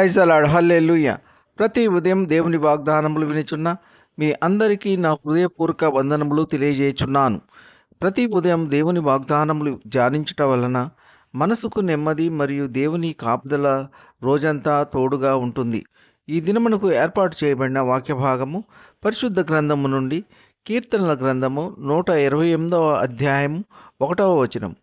Praise అలాడ్ హల్లెలూయ. ప్రతి ఉదయం దేవుని వాగ్దానములు వినిచున్న మీ అందరికీ నా హృదయపూర్వక వందనములు తెలియజేయుచున్నాను. ప్రతి ఉదయం దేవుని వాగ్దానములు ధ్యానించటం వలన మనసుకు నెమ్మది మరియు దేవుని కాపుదల రోజంతా తోడుగా ఉంటుంది. ఈ దినమునకు ఏర్పాటు చేయబడిన వాక్య భాగము పరిశుద్ధ గ్రంథము నుండి కీర్తనల గ్రంథము నూట ఇరవై ఎనిమిదవ అధ్యాయము ఒకటవ వచనం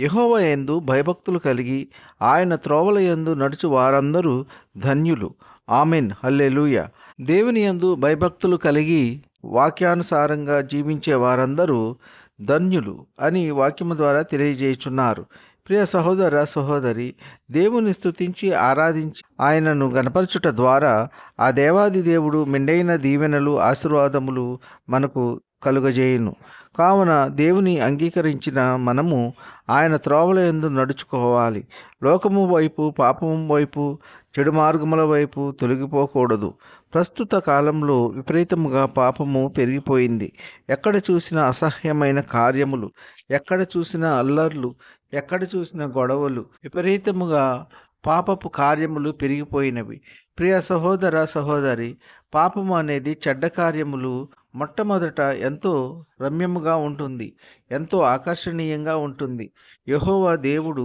యహోవ ఎందు భయభక్తులు కలిగి ఆయన త్రోవల యందు నడుచు వారందరూ ధన్యులు. ఆమెన్. హల్లెలూయ. దేవుని యందు భయభక్తులు కలిగి వాక్యానుసారంగా జీవించే వారందరూ ధన్యులు అని వాక్యము ద్వారా తెలియజేయుచున్నారు. ప్రియ సహోదర సహోదరి దేవుని స్తుతించి ఆరాధించి ఆయనను గనపరచుట ద్వారా ఆ దేవాది దేవుడు మెండైన దీవెనలు ఆశీర్వాదములు మనకు కలుగజేయును. కావున దేవుని అంగీకరించిన మనము ఆయన త్రోవల ఎందు నడుచుకోవాలి. లోకము వైపు పాపము వైపు చెడు మార్గముల వైపు తొలగిపోకూడదు. ప్రస్తుత కాలంలో విపరీతముగా పాపము పెరిగిపోయింది. ఎక్కడ చూసిన అసహ్యమైన కార్యములు ఎక్కడ చూసిన అల్లర్లు ఎక్కడ చూసిన గొడవలు విపరీతముగా పాపపు కార్యములు పెరిగిపోయినవి. ప్రియ సహోదర సహోదరి పాపము అనేది చెడ్డ కార్యములు మొట్టమొదట ఎంతో రమ్యముగా ఉంటుంది ఎంతో ఆకర్షణీయంగా ఉంటుంది. యహోవా దేవుడు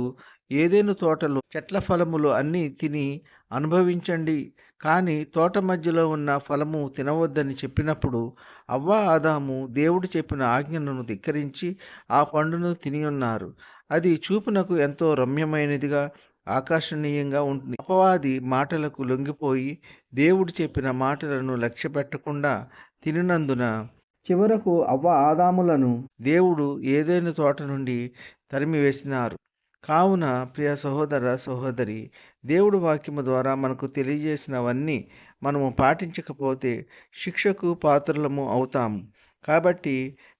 ఏదేను తోటలు చెట్ల ఫలములు అన్నీ తిని అనుభవించండి కానీ తోట మధ్యలో ఉన్న ఫలము తినవద్దని చెప్పినప్పుడు అవ్వ ఆదాము దేవుడు చెప్పిన ఆజ్ఞను ధిక్కరించి ఆ పండును తిని ఉన్నారు. అది చూపునకు ఎంతో రమ్యమైనదిగా ఆకర్షణీయంగా ఉంటుంది. అపవాది మాటలకు లొంగిపోయి దేవుడు చెప్పిన మాటలను లక్ష్య పెట్టకుండా తినినందున చివరకు అవ్వ ఆదాములను దేవుడు ఏదైనా తోట నుండి తరిమివేసినారు. కావున ప్రియ సహోదర సహోదరి దేవుడు వాక్యము ద్వారా మనకు తెలియజేసినవన్నీ మనము పాటించకపోతే శిక్షకు పాత్రలము అవుతాము. కాబట్టి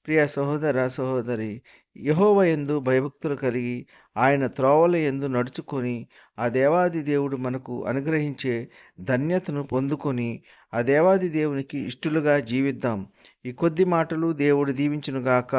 ప్రియ సహోదర సహోదరి యహోవ ఎందు భయభక్తులు కలిగి ఆయన త్రోవల ఎందు నడుచుకొని ఆ దేవాది దేవుడు మనకు అనుగ్రహించే ధన్యతను పొందుకొని ఆ దేవాది దేవునికి ఇష్టలుగా జీవిద్దాం. ఈ కొద్ది మాటలు దేవుడు దీవించునుగాక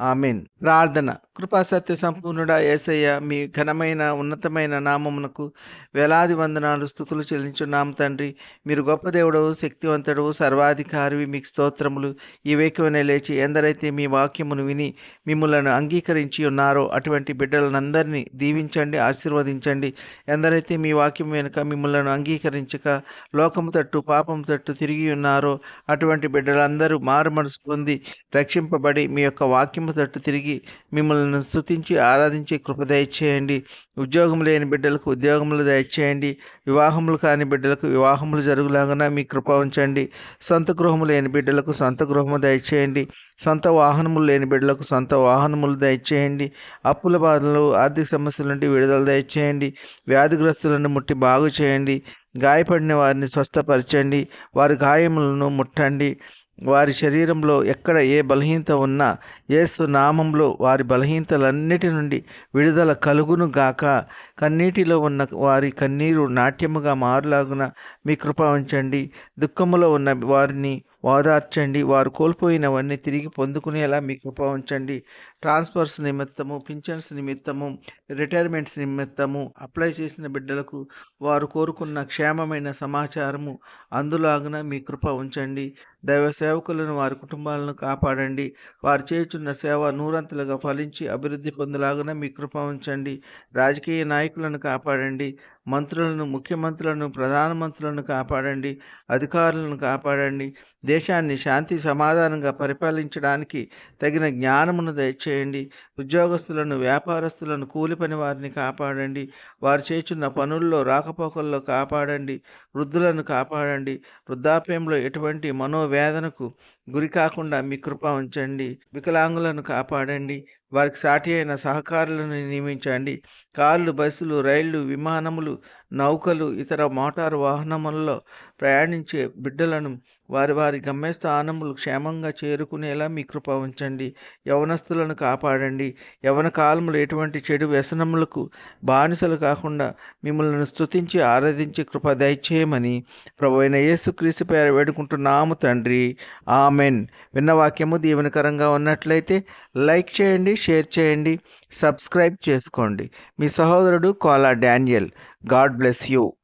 ఆమెన్. ప్రార్థన. కృపా సత్య సంపూర్ణుడా ఏసయ్య మీ ఘనమైన ఉన్నతమైన నామమునకు వేలాది వందనాలు స్థుతులు చెల్లించున్నాం తండ్రి. మీరు గొప్ప దేవుడవు శక్తివంతుడవు సర్వాధికారివి మీకు స్తోత్రములు. ఈ వేకమనే లేచి ఎందరైతే మీ వాక్యమును విని మిమ్మలను అంగీకరించి ఉన్నారో అటువంటి బిడ్డలందరినీ దీవించండి ఆశీర్వదించండి. ఎందరైతే మీ వాక్యం వెనుక మిమ్మలను అంగీకరించక లోకము తట్టు పాపం తట్టు తిరిగి ఉన్నారో అటువంటి బిడ్డలందరూ మారు మనసు పొంది రక్షింపబడి మీ యొక్క వాక్యం వాక్యము తట్టు తిరిగి మిమ్మల్ని స్థుతించి ఆరాధించే కృప దయచేయండి. ఉద్యోగం లేని బిడ్డలకు ఉద్యోగములు దయచేయండి. వివాహములు కాని బిడ్డలకు వివాహములు జరుగులాగా మీ కృప ఉంచండి. సొంత గృహము లేని బిడ్డలకు సొంత గృహము దయచేయండి. సొంత వాహనములు లేని బిడ్డలకు సొంత వాహనములు దయచేయండి. అప్పుల బాధలు ఆర్థిక సమస్యల నుండి విడుదల దయచేయండి. వ్యాధిగ్రస్తులను ముట్టి బాగు చేయండి. గాయపడిన వారిని స్వస్థపరచండి. వారి గాయములను ముట్టండి. వారి శరీరంలో ఎక్కడ ఏ బలహీనత ఉన్నా ఏసు నామంలో వారి బలహీనతలన్నిటి నుండి విడుదల కలుగును గాక. కన్నీటిలో ఉన్న వారి కన్నీరు నాట్యముగా మారులాగున మీ కృప ఉంచండి. దుఃఖములో ఉన్న వారిని ఓదార్చండి వారు కోల్పోయినవన్నీ తిరిగి పొందుకునేలా మీ కృప ఉంచండి. ట్రాన్స్ఫర్స్ నిమిత్తము పింఛన్స్ నిమిత్తము రిటైర్మెంట్స్ నిమిత్తము అప్లై చేసిన బిడ్డలకు వారు కోరుకున్న క్షేమమైన సమాచారము అందులాగున మీ కృప ఉంచండి. దైవ సేవకులను వారి కుటుంబాలను కాపాడండి. వారు చేస్తున్న సేవ నూరంతలుగా ఫలించి అభివృద్ధి పొందలాగున మీ కృప ఉంచండి. రాజకీయ నాయకులను కాపాడండి. మంత్రులను ముఖ్యమంత్రులను ప్రధానమంత్రులను కాపాడండి అధికారులను కాపాడండి. దేశాన్ని శాంతి సమాధానంగా పరిపాలించడానికి తగిన జ్ఞానమును దయచేయండి. ఉద్యోగస్తులను వ్యాపారస్తులను కూలి పని వారిని కాపాడండి. వారు చేస్తున్న పనుల్లో రాకపోకల్లో కాపాడండి. వృద్ధులను కాపాడండి. వృద్ధాప్యంలో ఎటువంటి మనోవేదనకు గురి కాకుండా మీ కృప ఉంచండి. వికలాంగులను కాపాడండి. వారికి సాటి అయిన సహకారులను నియమించండి. కార్లు బస్సులు రైళ్ళు విమానములు నౌకలు ఇతర మోటారు వాహనములలో ప్రయాణించే బిడ్డలను వారి వారి గమ్యస్థానములు క్షేమంగా చేరుకునేలా మీ కృప ఉంచండి. యవనస్తులను కాపాడండి. యవన కాలములు ఎటువంటి చెడు వ్యసనములకు బానిసలు కాకుండా మిమ్మల్ని స్తుతించి ఆరాధించి కృప దయచేయమని ప్రభు అయిన యేసుక్రీస్తు పేరు వేడుకుంటున్నాము తండ్రి. ఆమెన్. విన్న వాక్యము దీవెనకరంగా ఉన్నట్లయితే లైక్ చేయండి షేర్ చేయండి సబ్స్క్రైబ్ చేసుకోండి. మీ సహోదరుడు Kola Daniel. God bless you.